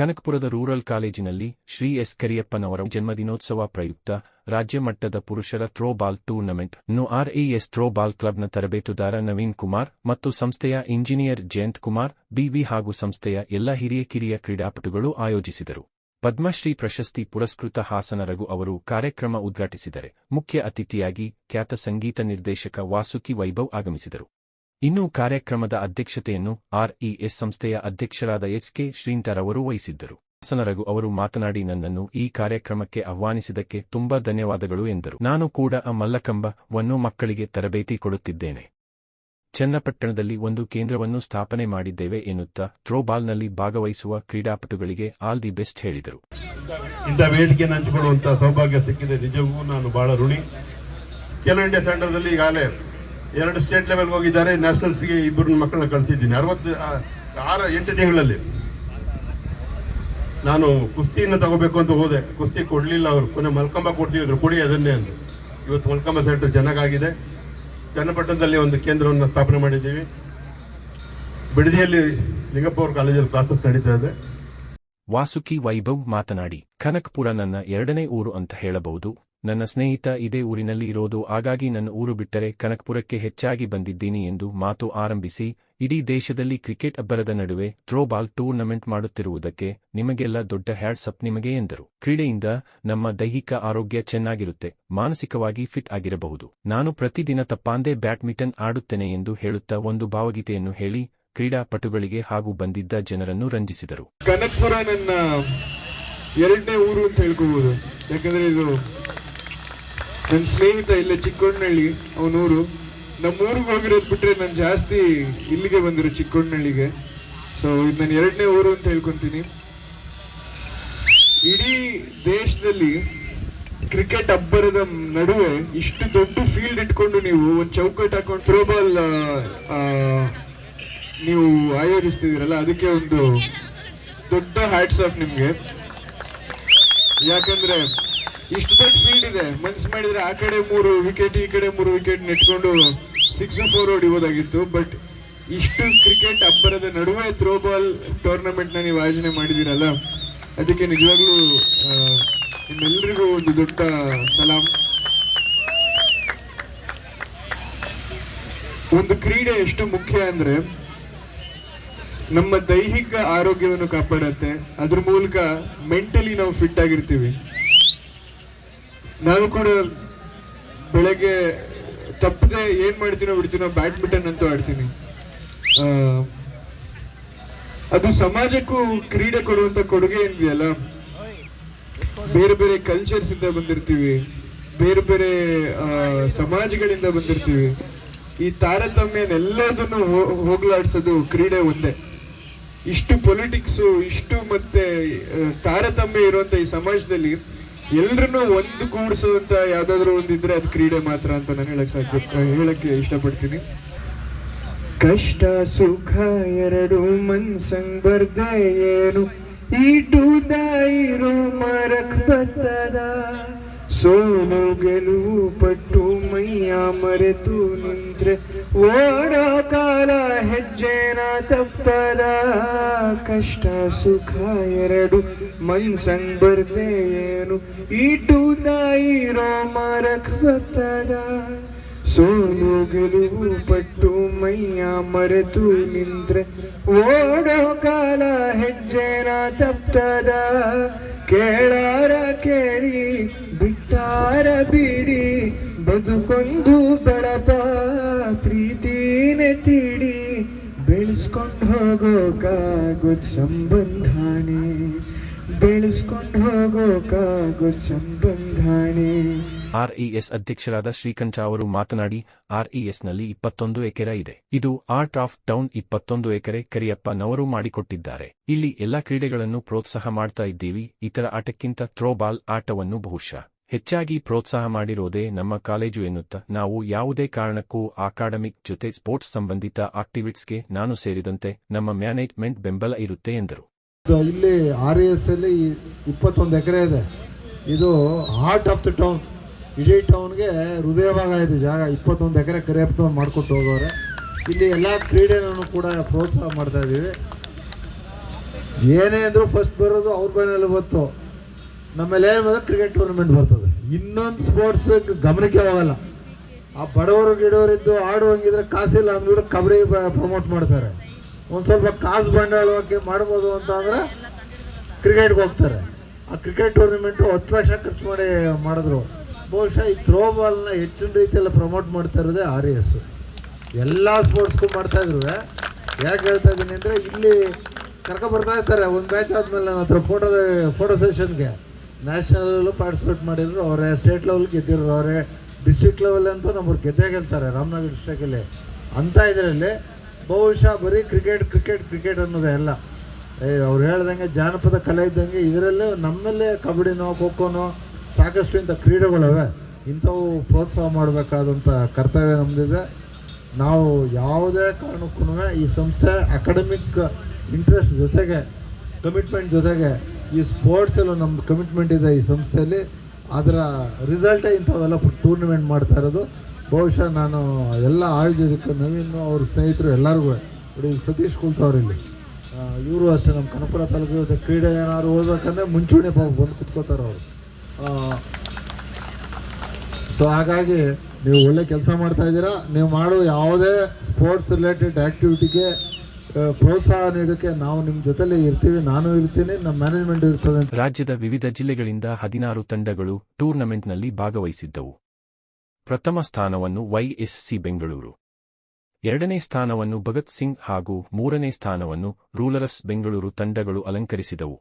ಕನಕಪುರದ rural ಕಾಲೇಜಿನಲ್ಲಿ Shri S ಕರಿಯಪ್ಪನವರ ಜನ್ಮದಿನೋತ್ಸವ ಪ್ರಯುಕ್ತ ರಾಜ್ಯ ಮಟ್ಟದ ಪುರುಷರ ಥ್ರೋಬಾಲ್ ಟೂರ್ನಮೆಂಟ್ ನು ಆರ್ಎಎಸ್ ಥ್ರೋಬಾಲ್ ಕ್ಲಬ್ನ ತರಬೇತುದಾರ ನವೀನ್ ಕುಮಾರ್ ಮತ್ತು ಸಂಸ್ಥೆಯ ಇಂಜಿನಿಯರ್ ಜಯಂತ್ ಕುಮಾರ್, ಬಿವಿ ಹಾಗೂ ಸಂಸ್ಥೆಯ ಎಲ್ಲ ಹಿರಿಯ ಕಿರಿಯ ಕ್ರೀಡಾಪಟುಗಳು ಆಯೋಜಿಸಿದರು. ಪದ್ಮಶ್ರೀ ಪ್ರಶಸ್ತಿ ಪುರಸ್ಕೃತ ಹಾಸನ ರಘು ಅವರು ಕಾರ್ಯಕ್ರಮ ಉದ್ಘಾಟಿಸಿದರೆ ಮುಖ್ಯ ಅತಿಥಿಯಾಗಿ ಖ್ಯಾತ ಸಂಗೀತ ನಿರ್ದೇಶಕ ವಾಸುಕಿ ವೈಭವ್ ಆಗಮಿಸಿದರು. ಇನ್ನು ಕಾರ್ಯಕ್ರಮದ ಅಧ್ಯಕ್ಷತೆಯನ್ನು ಆರ್ಇಎಸ್ ಸಂಸ್ಥೆಯ ಅಧ್ಯಕ್ಷರಾದ ಎಚ್ ಕೆ ಅವರು ವಹಿಸಿದ್ದರು. ಹಾಸನರಘು ಅವರು ಮಾತನಾಡಿ, ನನ್ನನ್ನು ಈ ಕಾರ್ಯಕ್ರಮಕ್ಕೆ ಆಹ್ವಾನಿಸಿದ್ದಕ್ಕೆ ತುಂಬಾ ಧನ್ಯವಾದಗಳು ಎಂದರು. ನಾನು ಕೂಡ ಆ ಮಲ್ಲಕಂಬವನ್ನು ಮಕ್ಕಳಿಗೆ ತರಬೇತಿ ಕೊಡುತ್ತಿದ್ದೇನೆ. ಚನ್ನಪಟ್ಟಣದಲ್ಲಿ ಒಂದು ಕೇಂದ್ರವನ್ನು ಸ್ಥಾಪನೆ ಮಾಡಿದ್ದೇವೆ ಎನ್ನುತ್ತಾ ಥ್ರೋಬಾಲ್ನಲ್ಲಿ ಭಾಗವಹಿಸುವ ಕ್ರೀಡಾಪಟುಗಳಿಗೆ ಆಲ್ ದಿ ಬೆಸ್ಟ್ ಹೇಳಿದರು. ಇಂಥ ಸೌಭಾಗ್ಯ ಸಿಕ್ಕಿದೆ. ನಿಜವೂ ನಾನು ಬಹಳ ಋಣಿ. ಇಂಡಿಯಾ ಸೆಂಟರ್ದಲ್ಲಿ ಈಗಾಗಲೇ ಎರಡು ಸ್ಟೇಟ್ ಲೆವೆಲ್ಗೆ ಹೋಗಿದ್ದಾರೆ ನ್ಯಾಷನಲ್ಸ್ಗೆ ಇಬ್ಬರು ಮಕ್ಕಳನ್ನ ಕಳಿಸಿದ್ದೀನಿ. ಅರವತ್ತು ಆರು, ಎಂಟು ತಿಂಗಳಲ್ಲಿ. ನಾನು ಕುಸ್ತಿಯನ್ನು ತಗೋಬೇಕು ಅಂತ ಹೋದೆ. ಕುಸ್ತಿ ಕೊಡ್ಲಿಲ್ಲ ಅವರು. ಕೊನೆ ಮಲ್ಕಂಬ ಕೊಡ್ತಿದ್ರು. ಕೊಡಿ ಅದನ್ನೇ ಅಂತ ಇವತ್ತು ಮಲ್ಕಂಬ ಸೆಂಟರ್ ಚೆನ್ನಾಗಾಗಿದೆ. ಚನ್ನಪಟ್ಟಣದಲ್ಲಿ ಒಂದು ಕೇಂದ್ರವನ್ನು ಸ್ಥಾಪನೆ ಮಾಡಿದ್ದೀವಿ. ಬಿಡದಿಯಲ್ಲಿ ಲಿಂಗಪ್ಪ ಅವ್ರ ಕಾಲೇಜಲ್ಲಿ ಕ್ಲಾಸಸ್ ನಡೀತಾ ಇದೆ. ವಾಸುಕಿ ವೈಭವ್ ಮಾತನಾಡಿ, ಕನಕಪುರ ನನ್ನ ಎರಡನೇ ಊರು ಅಂತ ಹೇಳಬಹುದು. ನನ್ನ ಸ್ನೇಹಿತ ಇದೇ ಊರಿನಲ್ಲಿ ಇರೋದು, ಹಾಗಾಗಿ ನನ್ನ ಊರು ಬಿಟ್ಟರೆ ಕನಕಪುರಕ್ಕೆ ಹೆಚ್ಚಾಗಿ ಬಂದಿದ್ದೀನಿ ಎಂದು ಮಾತು ಆರಂಭಿಸಿ, ಇಡೀ ದೇಶದಲ್ಲಿ ಕ್ರಿಕೆಟ್ ಅಬ್ಬರದ ನಡುವೆ ಥ್ರೋಬಾಲ್ ಟೂರ್ನಮೆಂಟ್ ಮಾಡುತ್ತಿರುವುದಕ್ಕೆ ನಿಮಗೆಲ್ಲ ದೊಡ್ಡ ಹ್ಯಾಡ್ಸಪ್ ನಿಮಗೆ ಎಂದರು. ಕ್ರೀಡೆಯಿಂದ ನಮ್ಮ ದೈಹಿಕ ಆರೋಗ್ಯ ಚೆನ್ನಾಗಿರುತ್ತೆ, ಮಾನಸಿಕವಾಗಿ ಫಿಟ್ ಆಗಿರಬಹುದು. ನಾನು ಪ್ರತಿದಿನ ತಪ್ಪಾಂದೇ ಬ್ಯಾಡ್ಮಿಂಟನ್ ಆಡುತ್ತೇನೆ ಎಂದು ಹೇಳುತ್ತಾ ಒಂದು ಭಾವಗೀತೆಯನ್ನು ಹೇಳಿ, ಕ್ರೀಡಾಪಟುಗಳಿಗೆ ಹಾಗೂ ಬಂದಿದ್ದ ಜನರನ್ನು ರಂಜಿಸಿದರು. ಕನಕಪುರ ನನ್ನ ಎರಡನೇ ಊರು ಅಂತ ಹೇಳ್ಕೋಬಹುದು ಯಾಕಂದ್ರೆ ಇದು ನನ್ನ ಸ್ನೇಹಿತ ಇಲ್ಲ ಚಿಕ್ಕೊಣ್ಣಳ್ಳಿ ಅವನೂರು. ನಮ್ಮ ಊರಿಗೆ ಹೋಗಿರೋದು ಬಿಟ್ಟರೆ ನಾನು ಜಾಸ್ತಿ ಇಲ್ಲಿಗೆ ಬಂದಿರೋ ಚಿಕ್ಕೊಣ್ಣಳ್ಳಿಗೆ ಸೊ ಇದು ನಾನು ಎರಡನೇ ಊರು ಅಂತ ಹೇಳ್ಕೊತೀನಿ. ಇಡೀ ದೇಶದಲ್ಲಿ ಕ್ರಿಕೆಟ್ ಅಬ್ಬರದ ನಡುವೆ ಇಷ್ಟು ದೊಡ್ಡ ಫೀಲ್ಡ್ ಇಟ್ಕೊಂಡು ನೀವು ಒಂದು ಚೌಕಟ್ಟು ಹಾಕೊಂಡು ಥ್ರೋಬಾಲ್ ನೀವು ಆಯೋಜಿಸ್ತಿದ್ದೀರಲ್ಲ, ಅದಕ್ಕೆ ಒಂದು ದೊಡ್ಡ ಹ್ಯಾಟ್ಸ್ ಆಫ್ ನಿಮಗೆ. ಯಾಕಂದ್ರೆ ಇಷ್ಟು ದೊಡ್ಡ ಫೀಲ್ಡ್ ಇದೆ. ಮನ್ಸು ಮಾಡಿದ್ರೆ ಆ ಕಡೆ ಮೂರು ವಿಕೆಟ್ ಈ ಕಡೆ ಮೂರು ವಿಕೆಟ್ ನೆಟ್ಕೊಂಡು ಸಿಕ್ಸ್ ಫೋರ್ ಹೊಡಿಬೋದಾಗಿತ್ತು. ಬಟ್ ಇಷ್ಟು ಕ್ರಿಕೆಟ್ ಅಬ್ಬರದ ನಡುವೆ ಥ್ರೋಬಾಲ್ ಟೂರ್ನಮೆಂಟ್ನ ನೀವು ಆಯೋಜನೆ ಮಾಡಿದ್ದೀರಲ್ಲ, ಅದಕ್ಕೆ ನಿಜವಾಗ್ಲೂ ನಿಮ್ಮೆಲ್ಲರಿಗೂ ಒಂದು ದೊಡ್ಡ ಸಲಾಂ. ಒಂದು ಕ್ರೀಡೆ ಎಷ್ಟು ಮುಖ್ಯ ಅಂದ್ರೆ, ನಮ್ಮ ದೈಹಿಕ ಆರೋಗ್ಯವನ್ನು ಕಾಪಾಡತ್ತೆ. ಅದ್ರ ಮೂಲಕ ಮೆಂಟಲಿ ನಾವು ಫಿಟ್ ಆಗಿರ್ತೀವಿ. ನಾನು ಕೂಡ ಬೆಳಗ್ಗೆ ತಪ್ಪದೆ ಏನ್ ಮಾಡ್ತೀನೋ ಬಿಡ್ತೀನೋ ಬ್ಯಾಡ್ಮಿಂಟನ್ ಅಂತೂ ಆಡ್ತೀನಿ. ಅದು ಸಮಾಜಕ್ಕೂ ಕ್ರೀಡೆ ಕೊಡುವಂತ ಕೊಡುಗೆ ಏನಿದೆಯಲ್ಲ? ಬೇರೆ ಬೇರೆ ಕಲ್ಚರ್ಸ್ ಇಂದ ಬಂದಿರ್ತೀವಿ, ಬೇರೆ ಬೇರೆ ಸಮಾಜಗಳಿಂದ ಬಂದಿರ್ತೀವಿ. ಈ ತಾರತಮ್ಯನೆಲ್ಲದನ್ನು ಹೋಗ್ಲಾಡ್ಸೋದು ಕ್ರೀಡೆ ಒಂದೇ. ಇಷ್ಟು ಪೊಲಿಟಿಕ್ಸು ಇಷ್ಟು ಮತ್ತೆ ತಾರತಮ್ಯ ಇರುವಂತ ಈ ಸಮಾಜದಲ್ಲಿ ಎಲ್ರನ್ನೂ ಒಂದು ಕೂಡಿಸುವಂತ ಯಾವ್ದಾದ್ರು ಒಂದಿದ್ರೆ ಅದು ಕ್ರೀಡೆ ಮಾತ್ರ ಅಂತ ನಾನು ಹೇಳಕ್ ಸಾಧ್ಯ ಹೇಳಕ್ಕೆ ಇಷ್ಟಪಡ್ತೀನಿ. ಕಷ್ಟ, ಸುಖ ಎರಡು ಮನ್ಸಂಗ್ ಬರ್ದೆ ಏನು? ಈಟು ದಾಯಿರು ಮರಕ್ ಬತ್ತದ ಸೋಲು ಗೆಲುವು ಪಟ್ಟು ಮೈಯ ಮರೆತು ನಿಂತ್ರೆ. ಓಡೋ ಕಾಲ ಹೆಜ್ಜೆನ ತಪ್ಪದ, ಕಷ್ಟ ಸುಖ ಎರಡು. ಮನ್ಸಂಗ್ ಬರ್ದೆ ಏನು ಈಟುದ ನಾಯಿರೋ ಮರಕ್ ಬತ್ತದ ಸೋಲು ಗೆಲುವು ಪಟ್ಟು ಮೈಯ ಮರೆತು ನಿಂತ್ರೆ. ಓಡೋ ಕಾಲ ಹೆಜ್ಜೆನ ತಪ್ತದ ಕೇಳ ಕೇಳಿ ಬದುಕೊಂದು ಬೆಳಪ ಪ್ರೀತಿನೇ ತಿಡಿ ಬೆಳೆಸ್ಕೊಂಡು ಹೋಗೋಕಾಗೋದ್ ಸಂಬಂಧಾನೆ ಬೆಳೆಸ್ಕೊಂಡು ಹೋಗೋಕಾಗೋದ್ ಸಂಬಂಧಾನೆ ಆರ್ಇಎಸ್ ಅಧ್ಯಕ್ಷರಾದ ಶ್ರೀಕಂಠ ಅವರು ಮಾತನಾಡಿ, ಆರ್ಇಎಸ್ನಲ್ಲಿ ಇಪ್ಪತ್ತೊಂದು ಎಕರೆ ಇದೆ. ಇದು ಆರ್ಟ್ ಆಫ್ ಟೌನ್ ಇಪ್ಪತ್ತೊಂದು ಎಕರೆ ಕರಿಯಪ್ಪನವರು ಮಾಡಿಕೊಟ್ಟಿದ್ದಾರೆ. ಇಲ್ಲಿ ಎಲ್ಲಾ ಕ್ರೀಡೆಗಳನ್ನು ಪ್ರೋತ್ಸಾಹ ಮಾಡ್ತಾ ಇದ್ದೀವಿ. ಇತರ ಆಟಕ್ಕಿಂತ ಥ್ರೋಬಾಲ್ ಆಟವನ್ನು ಬಹುಶಃ ಹೆಚ್ಚಾಗಿ ಪ್ರೋತ್ಸಾಹ ಮಾಡಿರೋದೇ ನಮ್ಮ ಕಾಲೇಜು ಎನ್ನುತ್ತಾ. ನಾವು ಯಾವುದೇ ಕಾರಣಕ್ಕೂ ಅಕಾಡೆಮಿಕ್ ಜೊತೆ ಸ್ಪೋರ್ಟ್ಸ್ ಸಂಬಂಧಿತ ಆಕ್ಟಿವಿಟ್ಸ್ಗೆ ನಾನು ಸೇರಿದಂತೆ ನಮ್ಮ ಮ್ಯಾನೇಜ್ಮೆಂಟ್ ಬೆಂಬಲ ಇರುತ್ತೆ ಎಂದರು. ಇಲ್ಲಿ ಆರ್ ಎಸ್ ಅಲ್ಲಿ ಇಪ್ಪತ್ತೊಂದು ಎಕರೆ ಇದೆ. ಇದು ಹಾರ್ಟ್ ಆಫ್ ದ ಟೌನ್ ಇಡೀ ಟೌನ್ಗೆ ಹೃದಯ ಭಾಗ ಇದೆ ಜಾಗ. ಇಪ್ಪತ್ತೊಂದು ಎಕರೆ ಕರೆಯಪ್ಪ ಮಾಡ್ಕೊಟ್ಟು ಹೋಗೋರೆ. ಇಲ್ಲಿ ಎಲ್ಲ ಕ್ರೀಡೆನೂ ಕೂಡ ಪ್ರೋತ್ಸಾಹ ಮಾಡ್ತಾ ಇದ್ದೀವಿ. ಏನೇ ಅಂದರೂ ಫಸ್ಟ್ ಬರೋದು ಅವ್ರ ಮನೇಲಿ ಬಂತು. ನಮ್ಮಲ್ಲಿ ಏನು ಬಂದ್ರೆ ಕ್ರಿಕೆಟ್ ಟೂರ್ನಮೆಂಟ್ ಬರ್ತದೆ. ಇನ್ನೊಂದು ಸ್ಪೋರ್ಟ್ಸ್ ಗಮನಕ್ಕೆ ಹೋಗಲ್ಲ ಆ ಬಡವರು ಗಿಡವರಿದ್ದು ಆಡುವಂಗಿದ್ರೆ ಕಾಸಿಲ್ಲ ಅಂದ್ಬಿಟ್ಟು ಕಬಡ್ಡಿ ಪ್ರಮೋಟ್ ಮಾಡ್ತಾರೆ. ಒಂದು ಸ್ವಲ್ಪ ಕಾಸು ಬಂಡವಾಳಕ್ಕೆ ಮಾಡ್ಬೋದು ಅಂತ ಅಂದ್ರೆ ಕ್ರಿಕೆಟ್ಗೆ ಹೋಗ್ತಾರೆ. ಆ ಕ್ರಿಕೆಟ್ ಟೂರ್ನಮೆಂಟು ಹತ್ತು ಲಕ್ಷ ಖರ್ಚು ಮಾಡಿ ಮಾಡಿದ್ರು. ಬಹುಶಃ ಈ ಥ್ರೋ ಬಾಲ್ನ ಹೆಚ್ಚಿನ ರೀತಿಯಲ್ಲಿ ಪ್ರಮೋಟ್ ಮಾಡ್ತಾ ಇರೋದೇ ಆರ್ ಎಸ್ ಎಲ್ಲ ಸ್ಪೋರ್ಟ್ಸ್ಗೂ ಮಾಡ್ತಾ ಇದ್ರು. ಯಾಕೆ ಹೇಳ್ತಾ ಇದ್ದೀನಿ ಅಂದರೆ ಇಲ್ಲಿ ಕರ್ಕೊ ಬರ್ತಾ ಇರ್ತಾರೆ. ಒಂದು ಮ್ಯಾಚ್ ಆದಮೇಲೆ ನನ್ನ ಹತ್ರ ಫೋಟೋ ಫೋಟೋ ಸೆಷನ್ಗೆ ನ್ಯಾಷನಲ್ಲೂ ಪಾರ್ಟಿಸಿಪೇಟ್ ಮಾಡಿದ್ರು, ಅವರೇ ಸ್ಟೇಟ್ ಲೆವೆಲ್ ಗೆದ್ದಿರೋ ಅವರೇ ಡಿಸ್ಟ್ರಿಕ್ಟ್ ಲೆವೆಲ್ ಅಂತ ನಮ್ಮವ್ರು ಗೆದ್ದೇ ಗೆಲ್ತಾರೆ, ರಾಮನಗರ ಡಿಸ್ಟ್ರಿಕ್ಟಲ್ಲಿ ಅಂಥ ಇದರಲ್ಲಿ ಬಹುಶಃ ಬರೀ ಕ್ರಿಕೆಟ್ ಕ್ರಿಕೆಟ್ ಕ್ರಿಕೆಟ್ ಅನ್ನೋದೇ ಎಲ್ಲ ಅವ್ರು ಹೇಳ್ದಂಗೆ ಜಾನಪದ ಕಲೆ ಇದ್ದಂಗೆ ಇದರಲ್ಲೇ ನಮ್ಮಲ್ಲೇ ಕಬಡ್ಡಿನೋ, ಖೋಖೋನೋ ಸಾಕಷ್ಟು ಇಂಥ ಕ್ರೀಡೆಗಳವೆ. ಇಂಥವು ಪ್ರೋತ್ಸಾಹ ಮಾಡಬೇಕಾದಂಥ ಕರ್ತವ್ಯ ನಮ್ಮದಿದೆ ನಾವು ಯಾವುದೇ ಕಾರಣಕ್ಕೂ ಈ ಸಂಸ್ಥೆ ಅಕಾಡೆಮಿಕ್ ಇಂಟ್ರೆಸ್ಟ್ ಜೊತೆಗೆ ಕಮಿಟ್ಮೆಂಟ್ ಜೊತೆಗೆ ಈ ಸ್ಪೋರ್ಟ್ಸಲ್ಲೂ ನಮ್ಮದು ಕಮಿಟ್ಮೆಂಟ್ ಇದೆ ಈ ಸಂಸ್ಥೆಯಲ್ಲಿ. ಅದರ ರಿಸಲ್ಟೇ ಇಂಥವೆಲ್ಲ ಟೂರ್ನಮೆಂಟ್ ಮಾಡ್ತಾ ಇರೋದು. ಬಹುಶಃ ನಾನು ಎಲ್ಲ ಆಯೋಜಕರು, ನವೀನ್ ಅವ್ರ ಸ್ನೇಹಿತರು ಎಲ್ಲರಿಗೂ ಇಡೀ ಸತೀಶ್ ಕುಲ್ತವ್ರು ಇಲ್ಲಿ ಇವರು ಅಷ್ಟೇ ನಮ್ಮ ಕನಪುರ ತಾಲೂಕು ಕ್ರೀಡೆ ಏನಾದ್ರು ಓದ್ಬೇಕಂದ್ರೆ ಮುಂಚೂಣಿ ಪಾಪ ಬಂದು ಕುತ್ಕೋತಾರೆ ಅವರು. ಸೊ ಹಾಗಾಗಿ ನೀವು ಒಳ್ಳೆ ಕೆಲಸ ಮಾಡ್ತಾ ಇದ್ದೀರಾ. ನೀವು ಮಾಡೋ ಯಾವುದೇ ಸ್ಪೋರ್ಟ್ಸ್ ರಿಲೇಟೆಡ್ ಆ್ಯಕ್ಟಿವಿಟಿಗೆ ಪ್ರೋತ್ಸಾಹ ನೀಡಕ್ಕೆ ನಾವು ನಿಮ್ಮ ಜೊತೆಲೇ ಇರ್ತೀವಿ, ನಾನು ಇರ್ತೀನಿ ನಮ್ಮ ಮ್ಯಾನೇಜ್ಮೆಂಟ್ ಇರ್ತದೆ ರಾಜ್ಯದ ವಿವಿಧ ಜಿಲ್ಲೆಗಳಿಂದ ಹದಿನಾರು ತಂಡಗಳು ಟೂರ್ನಮೆಂಟ್ನಲ್ಲಿ ಭಾಗವಹಿಸಿದ್ದವು. ಪ್ರಥಮ ಸ್ಥಾನವನ್ನು ವೈಎಸ್ಸಿ ಬೆಂಗಳೂರು. ಎರಡನೇ ಸ್ಥಾನವನ್ನು ಭಗತ್ ಸಿಂಗ್ ಹಾಗೂ ಮೂರನೇ ಸ್ಥಾನವನ್ನು ರೂಲರ್ಸ್ ಬೆಂಗಳೂರು ತಂಡಗಳು ಅಲಂಕರಿಸಿದವು.